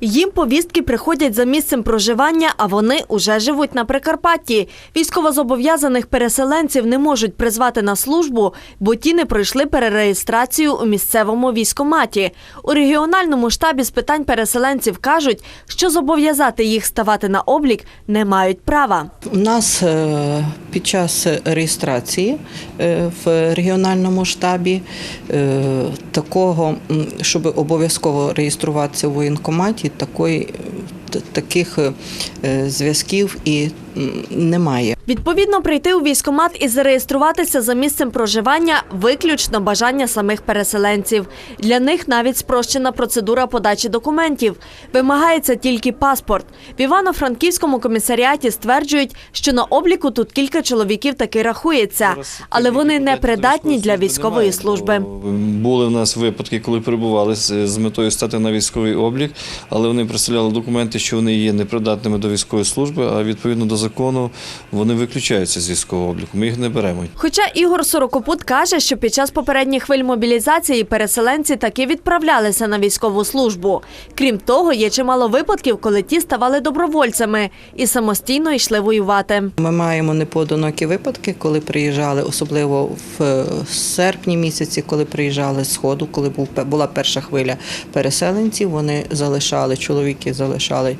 Їм повістки приходять за місцем проживання, а вони уже живуть на Прикарпатті. Військовозобов'язаних переселенців не можуть призвати на службу, бо ті не пройшли перереєстрацію у місцевому військоматі. У регіональному штабі з питань переселенців кажуть, що зобов'язати їх ставати на облік не мають права. У нас е, під час реєстрації е, в регіональному штабі е, такого, щоб обов'язково реєструватися в воєнкоматі, такої, таких е, зв'язків і немає. Відповідно, прийти у військкомат і зареєструватися за місцем проживання виключно бажання самих переселенців. Для них навіть спрощена процедура подачі документів. Вимагається тільки паспорт. В Івано-Франківському комісаріаті стверджують, що на обліку тут кілька чоловіків таки рахується, але вони не придатні для військової служби. Були в нас випадки, коли перебували з, з метою стати на військовий облік, але вони представляли документи, що вони є непридатними до військової служби, а відповідно до закону вони виключаються з військового обліку. Ми їх не беремо. Хоча Ігор Сорокопут каже, що під час попередніх хвиль мобілізації переселенці таки відправлялися на військову службу. Крім того, є чимало випадків, коли ті ставали добровольцями і самостійно йшли воювати. Ми маємо непоодинокі випадки, коли приїжджали, особливо в е, серпні місяці, коли приїжджали з сходу, коли був була перша хвиля переселенців. Вони залишали чоловіки, залишали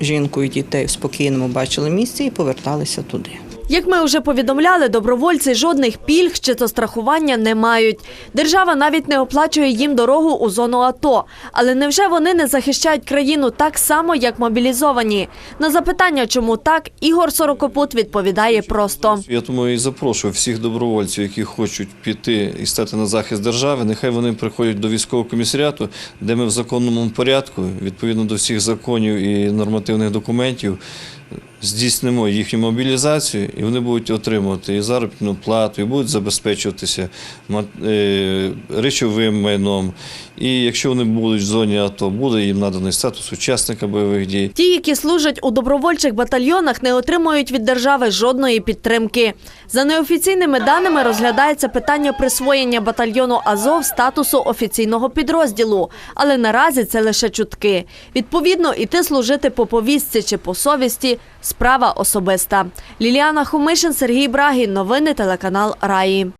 жінку і дітей в спокійному бачили місці і поверталися туди. Як ми вже повідомляли, добровольці жодних пільг чи то страхування не мають. Держава навіть не оплачує їм дорогу у зону АТО. Але невже вони не захищають країну так само, як мобілізовані? На запитання, чому так, Ігор Сорокопут відповідає просто. Я тому і запрошую всіх добровольців, які хочуть піти і стати на захист держави. Нехай вони приходять до військового комісаріату, де ми в законному порядку, відповідно до всіх законів і нормативних документів, здійснимо їхню мобілізацію, і вони будуть отримувати і заробітну плату, і будуть забезпечуватися е, речовим майном. І якщо вони будуть в зоні АТО, буде їм наданий статус учасника бойових дій. Ті, які служать у добровольчих батальйонах, не отримують від держави жодної підтримки. За неофіційними даними розглядається питання присвоєння батальйону Азов статусу офіційного підрозділу, але наразі це лише чутки. Відповідно, іти служити по повістці чи по совісті справа особиста. Ліліана Хумишин, Сергій Брагін. Новини телеканал Раї.